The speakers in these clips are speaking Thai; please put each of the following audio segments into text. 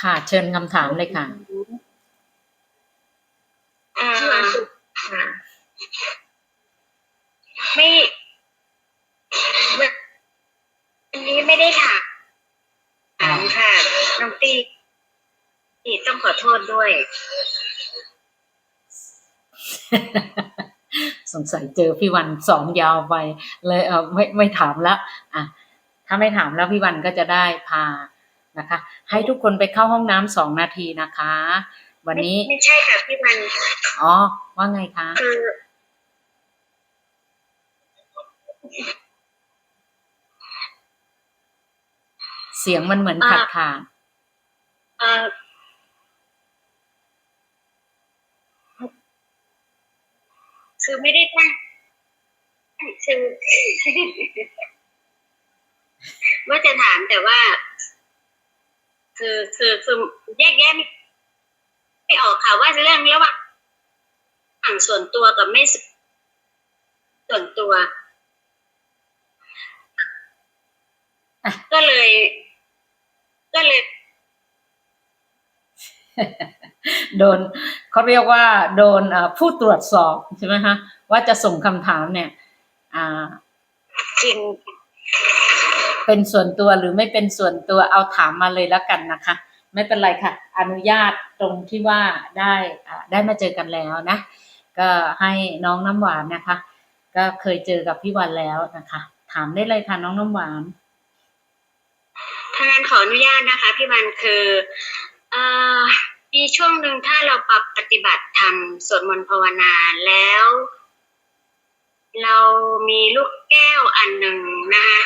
ค่ะ เชิญคำถามเลยค่ะ อ่าค่ะไม่วันนี้ไม่ได้ถามถามค่ะ น้องตีตีต้องขอโทษด้วย สงสัยเจอพี่วันสอนยาวไป เลยเออไม่ไม่ถามละอะ ถ้าไม่ถามแล้วพี่วันก็จะได้พา นะคะ ให้ทุกคนไปเข้าห้องน้ำสองนาทีนะคะ วันนี้ไม่ใช่ค่ะพี่วัน อ๋อ ว่าไงคะคือเสียงมันเหมือนขัดขาดเอ่อคือไม่ได้ตั้งคือว่าจะถามแต่ว่า คือคือคือแยกแยะไม่ไม่ออกค่ะว่าเรื่องระหว่างส่วนตัวกับไม่ส่วนตัวอะก็เลย ก็เลย โดนเขาเรียกว่า โดนเอ่อผู้ตรวจสอบใช่ไหมคะว่าจะส่งคำถามเนี่ย อ่าจริง เป็นส่วนตัวหรือไม่เป็นส่วนตัวเอาถามมาเลยแล้วกันนะคะ ไม่เป็นไรค่ะ อนุญาตตรงที่ว่าได้ได้มาเจอกันแล้วนะ ก็ให้น้องน้ำหวานนะคะ ก็เคยเจอกับพี่วันแล้วนะคะ ถามได้เลยค่ะน้องน้ำหวานทางานขออนุญาตนะคะพี่วันคือเอ่อมีช่วงหนึ่งถ้าเราปรับปฏิบัติธรรมสวดมนต์ภาวนาแล้ว เรามีลูกแก้วอันหนึ่งนะคะ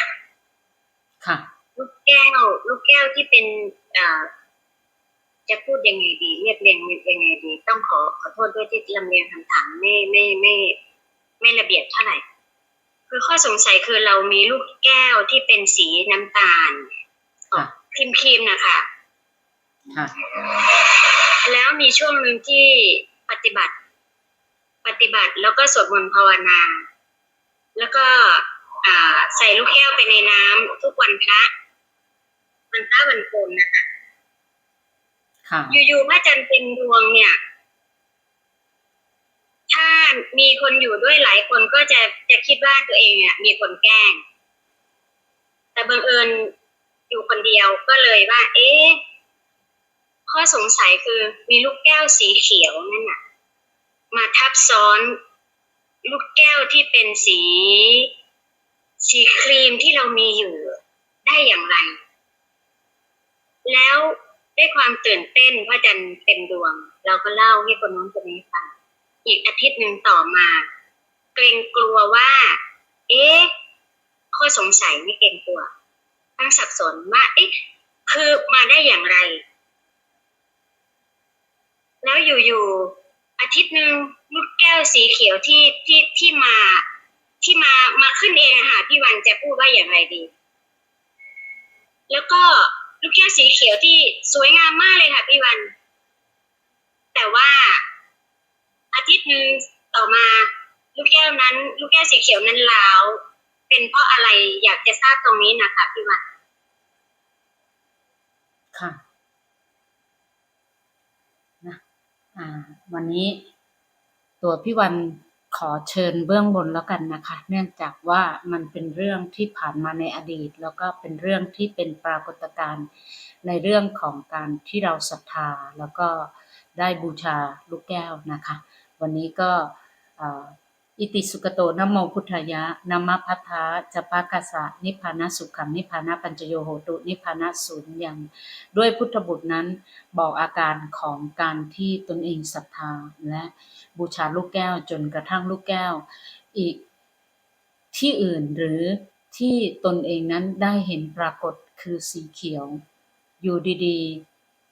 ค่ะ ลูกแก้ว ลูกแก้วที่เป็นเอ่อจะพูดยังไงดี เรียบเรียงยังไงดี ต้องขอขอโทษด้วยที่ลำเรียงคำถามไม่ไม่ไม่ไม่ระเบียบเท่าไหร่ คือข้อสงสัยคือเรามีลูกแก้วที่เป็นสีน้ำตาลค่ะครีมครีมๆนะคะค่ะแล้วมีช่วงหนึ่งที่ปฏิบัติ ปฏิบัติแล้วก็สวดมนต์ภาวนา แล้วก็ อ่า ใส่ลูกแก้วไปในน้ำทุกวันพระวันพระวันโกนนะคะค่ะอยู่ๆพระจันทร์เต็มดวงเนี่ย ถ้ามีคนอยู่ด้วยหลายคนก็จะจะคิดว่าตัวเองอะมีคนแกล้ง แต่บังเอิญอยู่คนเดียวก็เลยว่า เอ๊ะข้อสงสัยคือมีลูกแก้วสีเขียวนั่นน่ะ มาทับซ้อน ลูกแก้วที่เป็นสี สีครีมที่เรามีอยู่ได้อย่างไร แล้วด้วยความตื่นเต้นพระจันทร์เต็มดวง เราก็เล่าให้คนนู้นคนนี้ฟังอีกอาทิตย์หนึ่งต่อมา เกรงกลัวว่า เอ๊ะข้อสงสัยไม่เกรงกลัวตั้งสับสนว่าเอ๊ะคือมาได้อย่างไร แล้วอยู่ๆอาทิตย์หนึ่งลูกแก้วสีเขียวที่ที่ที่มา ที่มามาขึ้นเองอะค่ะพี่วันจะพูดว่าอย่างไรดี แล้วก็ลูกแก้วสีเขียวที่สวยงามมากเลยค่ะพี่วัน แต่ว่าอาทิตย์หนึ่งต่อมาลูกแก้วนั้น ลูกแก้วสีเขียวนั้นล้าวเป็นเพราะอะไรอยากจะทราบตรงนี้นะคะพี่วัน ค่ะนะอ่า วันนี้ตัวพี่วัน ขอเชิญเบื้องบนแล้วกันนะคะ เนื่องจากว่ามันเป็นเรื่องที่ผ่านมาในอดีต แล้วก็เป็นเรื่องที่เป็นปรากฏการณ์ในเรื่องของการที่เราศรัทธาแล้วก็ได้บูชาลูกแก้วนะคะ วันนี้ก็ อิติสุกโตนโมพุทธายะนามาพัทธาจะปะกะสะนิพพานะสุขังนิพพานะปัญจโยโหตุนิพพานะศูนย์ยังด้วยพุทธบุตรนั้นบอกอาการของการที่ตนเองศรัทธาและบูชาลูกแก้วจนกระทั่งลูกแก้ว อีกที่อื่นหรือที่ตนเองนั้นได้เห็นปรากฏคือสีเขียว อยู่ดี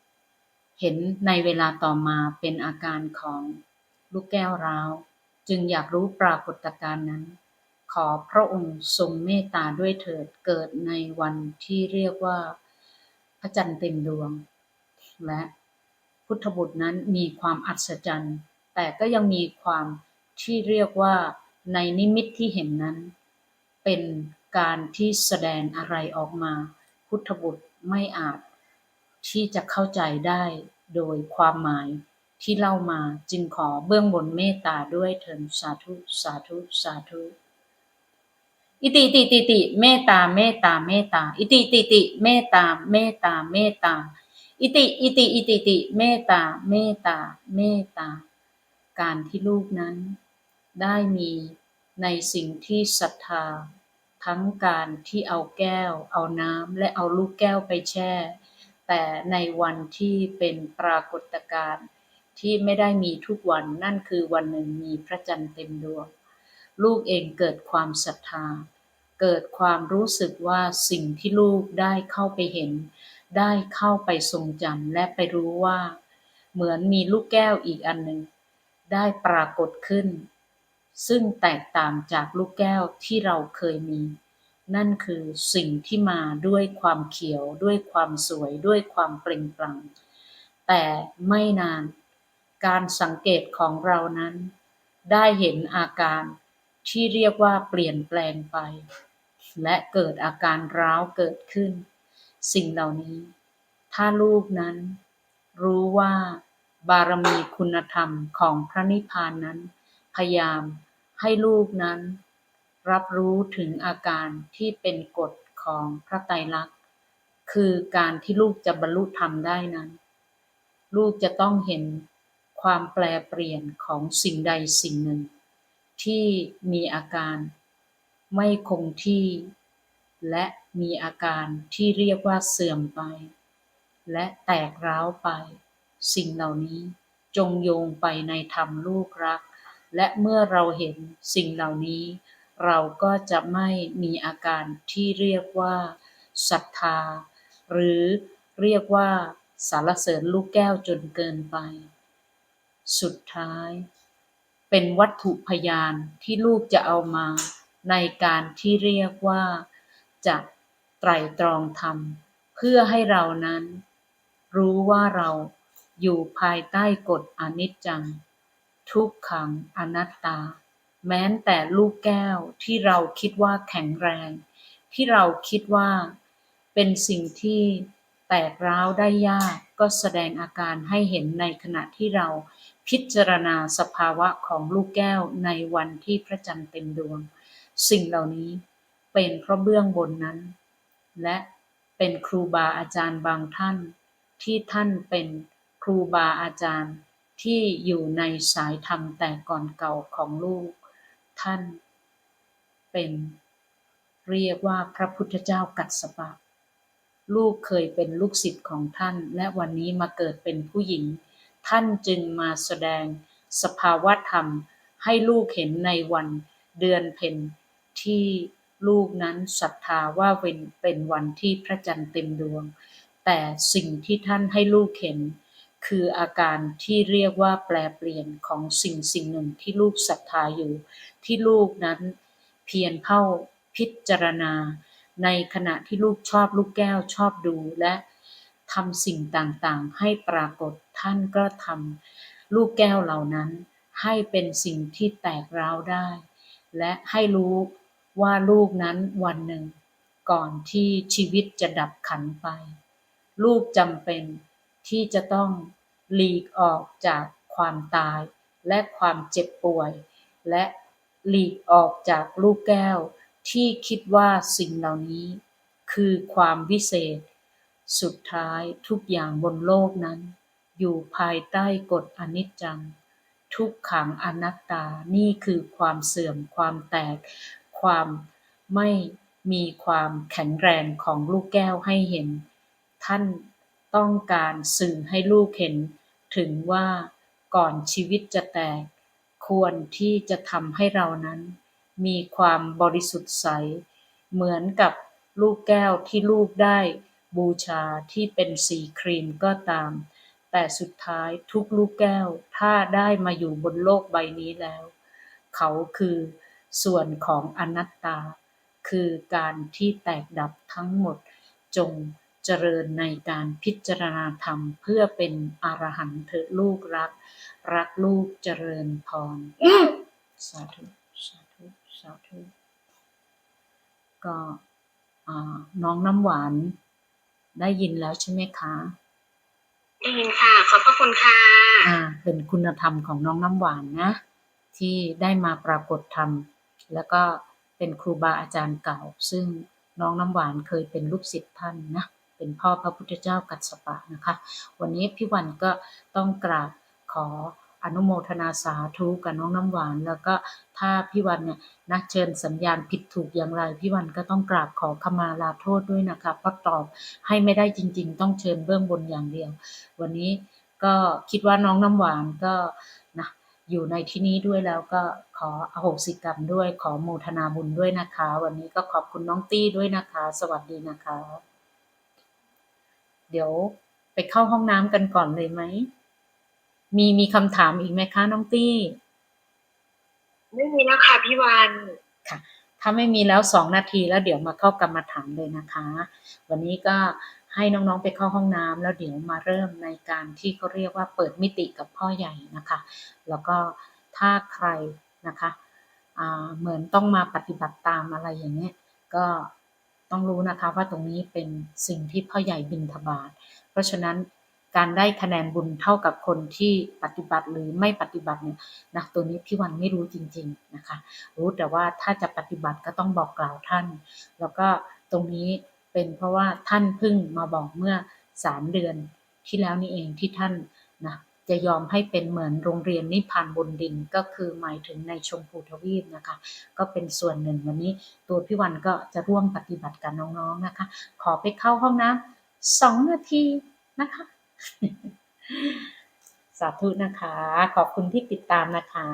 ๆ เห็นในเวลาต่อมาเป็นอาการของลูกแก้วร้าว จึงอยากรู้ปรากฏการณ์นั้น ขอพระองค์ทรงเมตตาด้วยเถิดเกิดในวันที่เรียกว่า พระจันทร์เต็มดวง และพุทธบุตรนั้นมีความอัศจรรย์ แต่ก็ยังมีความที่เรียกว่าในนิมิตที่เห็นนั้น เป็นการที่แสดงอะไรออกมา พุทธบุตรไม่อาจที่จะเข้าใจได้โดยความหมาย ที่เล่ามาจึงขอเบื้องบนเมตตาด้วยเถิดสาธุสาธุสาธุ อิติติติติเมตตาเมตตาเมตตา อิติติติเมตตาเมตตาเมตตา อิติอิติอิติติเมตตาเมตตาเมตตา การที่ลูกนั้น ได้มีในสิ่งที่ศรัทธา ทั้งการที่เอาแก้ว เอาน้ำและเอาลูกแก้วไปแช่ แต่ในวันที่เป็นปรากฏการณ์ ที่ไม่ได้มีทุกวัน นั่นคือวันหนึ่งมีพระจันทร์เต็มดวง ลูกเองเกิดความศรัทธา เกิดความรู้สึกว่าสิ่งที่ลูกได้เข้าไปเห็น ได้เข้าไปทรงจำและไปรู้ว่า เหมือนมีลูกแก้วอีกอันหนึ่งได้ปรากฏขึ้น ซึ่งแตกต่างจากลูกแก้วที่เราเคยมี นั่นคือสิ่งที่มาด้วยความเขียว ด้วยความสวย ด้วยความเปล่งปลั่งแต่ไม่นาน การสังเกตของเรานั้น ได้เห็นอาการที่เรียกว่าเปลี่ยนแปลงไป และเกิดอาการร้าวเกิดขึ้น สิ่งเหล่านี้ ถ้าลูกนั้น รู้ว่าบารมีคุณธรรมของพระนิพพานนั้น พยายามให้ลูกนั้น รับรู้ถึงอาการที่เป็นกฎของพระไตรลักษณ์ คือการที่ลูกจะบรรลุธรรมได้นั้น ลูกจะต้องเห็น ความแปลเปลี่ยนของสิ่งใดสิ่งหนึ่ง ที่มีอาการไม่คงที่ และมีอาการที่เรียกว่าเสื่อมไป และแตกร้าวไป สิ่งเหล่านี้จงโยงไปในธรรมลูกรัก และเมื่อเราเห็นสิ่งเหล่านี้ เราก็จะไม่มีอาการที่เรียกว่าศรัทธา หรือเรียกว่าสารเสริญลูกแก้วจนเกินไป สุดท้าย เป็นวัตถุพยานที่ลูกจะเอามาในการที่เรียกว่า จะไตรตรองธรรม เพื่อให้เรานั้น รู้ว่าเราอยู่ภายใต้กฎอนิจจัง ทุกขังอนัตตา แม้แต่ลูกแก้วที่เราคิดว่าแข็งแรง ที่เราคิดว่า เป็นสิ่งที่ แตกร้าวได้ยากก็แสดงอาการให้เห็นในขณะที่เราพิจารณาสภาวะของลูกแก้วในวันที่พระจันทร์เต็มดวง สิ่งเหล่านี้เป็นเพราะเบื้องบนนั้น และเป็นครูบาอาจารย์บางท่าน ที่ท่านเป็นครูบาอาจารย์ที่อยู่ในสายธรรมแต่ก่อนเก่าของลูก ท่านเป็นเรียกว่าพระพุทธเจ้ากัสสปะ ลูกเคยเป็นลูกศิษย์ของท่าน และวันนี้มาเกิดเป็นผู้หญิง ท่านจึงมาแสดงสภาวะธรรม ให้ลูกเห็นในวันเดือนเพ็ญที่ลูกนั้นศรัทธาว่าเป็นเป็นวันที่พระจันทร์เต็มดวง แต่สิ่งที่ท่านให้ลูกเห็น คืออาการที่เรียกว่าแปลเปลี่ยนของสิ่งสิ่งหนึ่งที่ลูกศรัทธาอยู่ ที่ลูกนั้นเพียรเข้าพิจารณา ในขณะที่ลูกชอบลูกแก้วชอบดูและทำสิ่งต่างๆ ให้ปรากฏท่านก็ทำลูกแก้วเหล่านั้น ให้เป็นสิ่งที่แตกร้าวได้ และให้รู้ว่าลูกนั้นวันหนึ่ง ก่อนที่ชีวิตจะดับขันไป ลูกจำเป็นที่จะต้องหลีกออกจากความตายและความเจ็บป่วย และหลีกออกจากลูกแก้ว ที่คิดว่าสิ่งเหล่านี้คือความวิเศษ สุดท้ายทุกอย่างบนโลกนั้น อยู่ภายใต้กฎอนิจจัง ทุกขังอนัตตา นี่คือความเสื่อม ความแตก ความไม่มีความแข็งแรงของลูกแก้วให้เห็น ท่านต้องการสื่อให้ลูกเห็น ถึงว่าก่อนชีวิตจะแตก ควรที่จะทำให้เรานั้น มีความบริสุทธิ์ใส เหมือนกับลูกแก้วที่ลูกได้บูชาที่เป็นสีครีมก็ตาม แต่สุดท้ายทุกลูกแก้วถ้าได้มาอยู่บนโลกใบนี้แล้ว เขาคือส่วนของอนัตตา คือการที่แตกดับทั้งหมดจงเจริญในการพิจารณาธรรมเพื่อเป็นอรหันต์เถอะลูกรัก รักลูกเจริญพรสาธุ สาธุสาธุก็อ่าน้องน้ำหวานได้ยินแล้วใช่ไหมคะ ได้ยินค่ะ ขอบพระคุณค่ะอ่าเป็นคุณธรรมของน้องน้ำหวานนะ ที่ได้มาปรากฏธรรม แล้วก็เป็นครูบาอาจารย์เก่า ซึ่งน้องน้ำหวานเคยเป็นลูกศิษย์ท่านนะ เป็นพ่อพระพุทธเจ้ากัสสปะนะคะ วันนี้พี่วันก็ต้องกราบขอ อนุโมทนาสาธุกับน้องน้ำหวาน แล้วก็ถ้าพี่วันเนี่ยนักเชิญสัญญาณผิดถูกอย่างไร พี่วันก็ต้องกราบขอขมาลาโทษด้วยนะคะเพราะตอบให้ไม่ได้จริง ๆ ต้องเชิญเบื้องบนอย่างเดียว วันนี้ก็คิดว่าน้องน้ำหวานก็นะอยู่ในที่นี้ด้วยแล้วก็ขออโหสิกรรมด้วยขอโมทนาบุญด้วยนะคะ วันนี้ก็ขอบคุณน้องตี้ด้วยนะคะ สวัสดีนะคะ เดี๋ยวไปเข้าห้องน้ำกันก่อนเลยไหม มีมีคำถามอีกไหมคะน้องตี้ ไม่มีแล้วค่ะพี่วันค่ะ ถ้าไม่มีแล้วสองนาทีแล้วเดี๋ยวมาเข้ากรรมฐานเลยนะคะ วันนี้ก็ให้น้องๆไปเข้าห้องน้ำแล้วเดี๋ยวมาเริ่มในการที่เขาเรียกว่าเปิดมิติกับพ่อใหญ่นะคะ แล้วก็ถ้าใครนะคะอ่าเหมือนต้องมาปฏิบัติตามอะไรอย่างเงี้ยก็ต้องรู้นะคะว่าตรงนี้เป็นสิ่งที่พ่อใหญ่บินทบาทเพราะฉะนั้น การได้คะแนนบุญเท่ากับคนที่ปฏิบัติหรือไม่ปฏิบัติเนี่ยนะตัวนี้พี่วันไม่รู้จริง ๆนะคะ รู้แต่ว่าถ้าจะปฏิบัติก็ต้องบอกกล่าวท่าน แล้วก็ตรงนี้เป็นเพราะว่าท่านเพิ่งมาบอกเมื่อสามเดือนที่แล้วนี่เองที่ท่านนะจะยอมให้เป็นเหมือนโรงเรียนนิพพานบนดินก็คือหมายถึงในชมพูทวีปนะคะ ก็เป็นส่วนหนึ่งวันนี้ ตัวพี่วันก็จะร่วมปฏิบัติกับน้องๆนะคะ ขอไปเข้าห้องน้ำสองนาทีนะคะ สาธุนะคะ ขอบคุณที่ติดตามนะคะ